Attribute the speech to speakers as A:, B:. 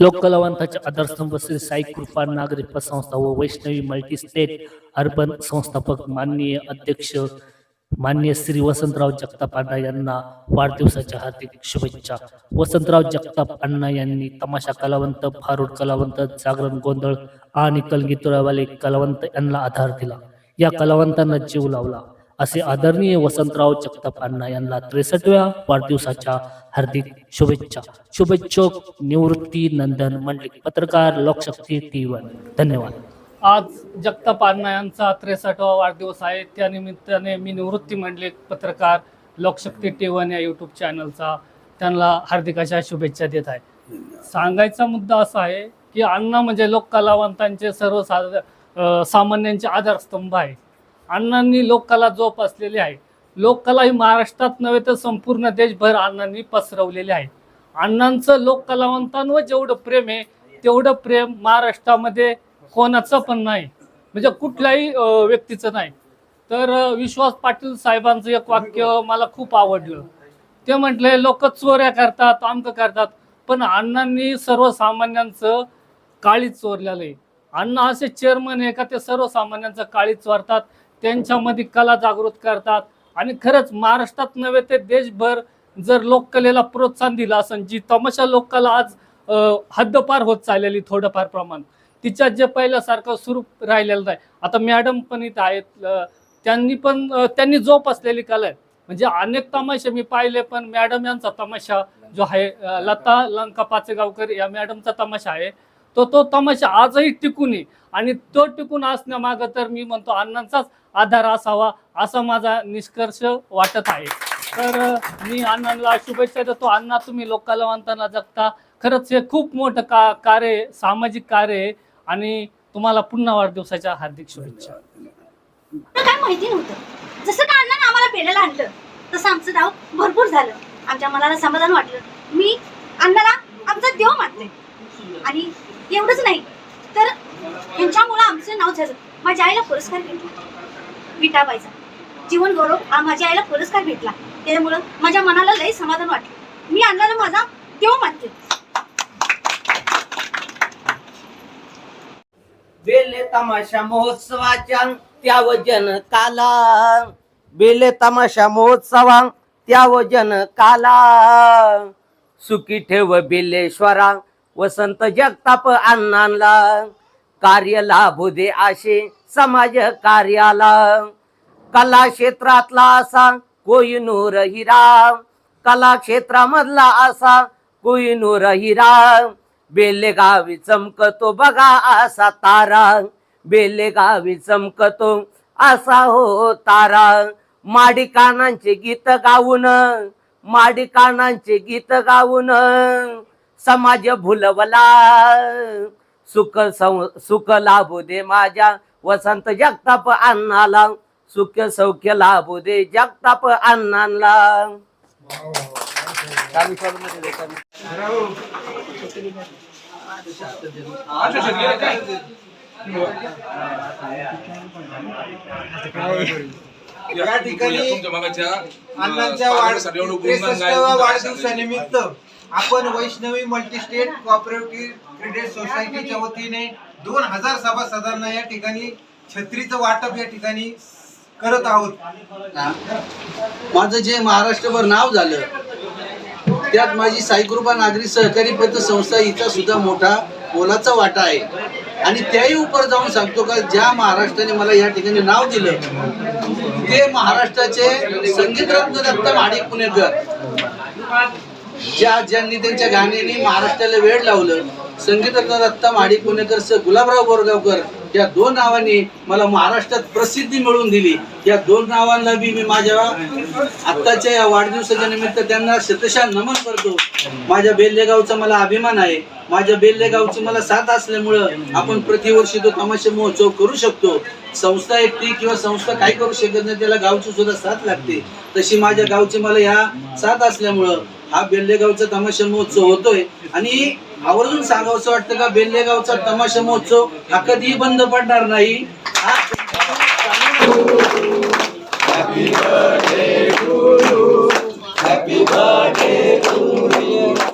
A: लोककलावंताचे आधारस्तंभ श्री साई कृपा नागरी संस्था व वैष्णवी मल्टी स्टेट अर्बन संस्थापक माननीय अध्यक्ष माननीय श्री वसंतराव जगताप अण्णा यांना वाढदिवसाच्या हार्दिक शुभेच्छा. वसंतराव जगताप अण्णा यांनी तमाशा कलावंत फारूड कलावंत जागरण गोंधळ आणि कलगीतुळावाले कलावंत यांना आधार दिला. या कलावंतांना जीव लावला. असे आदरणीय वसंतराव जगताप अण्णा यांना त्रेसष्टव्या वाढदिवसाच्या हार्दिक शुभेच्छा. शुभेच्छोक निवृत्ती नंदन मंडलिक पत्रकार लोकशक्ती टी वन. धन्यवाद.
B: आज जगताप अण्णा यांचा त्रेसष्टवा वाढदिवस आहे. त्यानिमित्ताने मी निवृत्ती मंडलिक पत्रकार लोकशक्ती टी वन या यूट्यूब चॅनलचा त्यांना हार्दिक अशा शुभेच्छा देत आहे. सांगायचा मुद्दा असा आहे की अण्णा म्हणजे लोककलावंतांचे सर्वसाधारण अं, सामान्यांचे आधारस्तंभ आहे. अण्णांनी लोककला जोपासलेली आहे. लोककला ही महाराष्ट्रात नव्हे तर संपूर्ण देशभर अण्णांनी पसरवलेली आहे. अण्णांचं लोककलावंतांवर जेवढं प्रेम आहे तेवढं प्रेम महाराष्ट्रामध्ये कोणाचं पण नाही. म्हणजे कुठल्याही व्यक्तीचं नाही. तर विश्वास पाटील साहेबांचं एक वाक्य मला खूप आवडलं. ते म्हटले लोक चोऱ्या करतात आमक करतात पण अण्णांनी सर्वसामान्यांचं काळीच चोरलेलं आहे. अण्णा असे चेअरमन आहे का ते सर्वसामान्यांचं काळीच चोरतात त्यांच्यामध्ये कला जागृत करतात. आणि खरंच महाराष्ट्रात नव्हे ते देशभर जर लोककलेला प्रोत्साहन दिलं असेल जी तमाशा लोककला आज हद्दपार होत चाललेली थोडंफार प्रमाण तिच्यात जे पहिल्यासारखं सुरू राहिलेलं नाही. आता मॅडम पण इथं आहेत त्यांनी पण त्यांनी जोपासलेली कला आहे. म्हणजे अनेक तमाशे मी पाहिले पण मॅडम यांचा तमाशा जो आहे लता लंका पाचेगावकर या मॅडमचा तमाशा आहे. तो तो तमाशा आजही टिकून आहे. आणि तो टिकून असण्यामागं तर मी म्हणतो अण्णांचाच आधार असावा असा माझा निष्कर्ष वाटत आहे. तर मी अण्णांना शुभेच्छा देतो. अण्णा तुम्ही लोककलावंतांना जगता. खरंच हे खूप मोठं का कार्य सामाजिक कार्य आहे. आणि तुम्हाला पुन्हा वाढदिवसाच्या हार्दिक शुभेच्छा.
C: काय माहिती नव्हतं? जसं का अण्णाने आम्हाला पेल्याला आणलं तसं आमचं नाव भरपूर झालं. आमच्या मनाला समाधान वाटलं. मी अण्णाला आमचा देव मानते. आणि एवढंच नाही. तर यांच्यामुळं आमचं नाव झालं. माझ्या आईला पुरस्कार भेटला. विटाबाईचा. जीवन गौरव हा माझ्या आईला पुरस्कार भेटला. त्याच्यामुळं माझ्या मनाला लई समाधान वाटलं. मी आणलेला माझा देव मानते.
D: बेले तमाशा महोत्सवाच्या त्या वजन काला बेले तमाशा महोत्सवा त्या वजन काला सुखी ठेव बिलेश्वरा वसंत जगताप अण्णांना कार्य लाभू दे आशे समाज कार्याला. कला क्षेत्रातला असा कोहिनूर हिरा. कला क्षेत्रामधला असा कोहिनूर हिरा. बेलेगावी चमकतो बघा असा तारा. बेलेगावी चमकतो असा हो तारा. माडी कानांचे गीत गाऊन माडी कानांचे गीत गाऊन. समाज भुलवला. सुख सुख लाभू दे माझ्या. वसंत जगताप अण्णाला. सुख सौख्य लाभू दे जगताप अण्णांना
E: या ठिकाणी अण्णांच्या वाढदिवसानिमित्त आपण वैष्णवी मल्टीस्टेट कॉपरेटिव्ह क्रेडिट सोसायटीच्या वतीने दोन हजार सभासदांना या ठिकाणी छत्रीचं वाटप या ठिकाणी करत आहोत.
F: माझं जे महाराष्ट्रभर नाव झालं त्यात माझी साईकृपा नागरी सहकारी पतसंस्था हिचा सुद्धा मोठा मोलाचा वाटा आहे. आणि त्याही उपर जाऊन सांगतो का ज्या महाराष्ट्राने मला या ठिकाणी नाव दिलं ते महाराष्ट्राचे संगीतरत्न दत्त माडिक पुणेकर. ज्या ज्यांनी त्यांच्या गाण्याने महाराष्ट्राला वेळ लावलं संगीतरत्न दत्ता माडी पुणेकर सर गुलाबराव बोरगावकर या दोन नावांनी मला महाराष्ट्रात प्रसिद्धी मिळवून दिली. या दोन नावांना बी मी माझ्या आत्ताच्या या वाढदिवसाच्या निमित्त त्यांना शतशा नमन करतो. माझ्या बेल्लेगावचा मला अभिमान आहे. माझ्या बेल्लेगावची मला साथ असल्यामुळं आपण प्रतिवर्षी तो तमाशा महोत्सव करू शकतो. संस्था एकटी किंवा संस्था काही करू शकत नाही त्याला गावची सुद्धा साथ लागते. तशी माझ्या गावची मला ह्या साथ असल्यामुळं हा बेल्लेगावचा तमाशा महोत्सव होतोय. आणि आवर्जून सांगावंसं वाटतं का बेल्लेगावचा तमाशा महोत्सव हा कधीही बंद पडणार नाही. हा.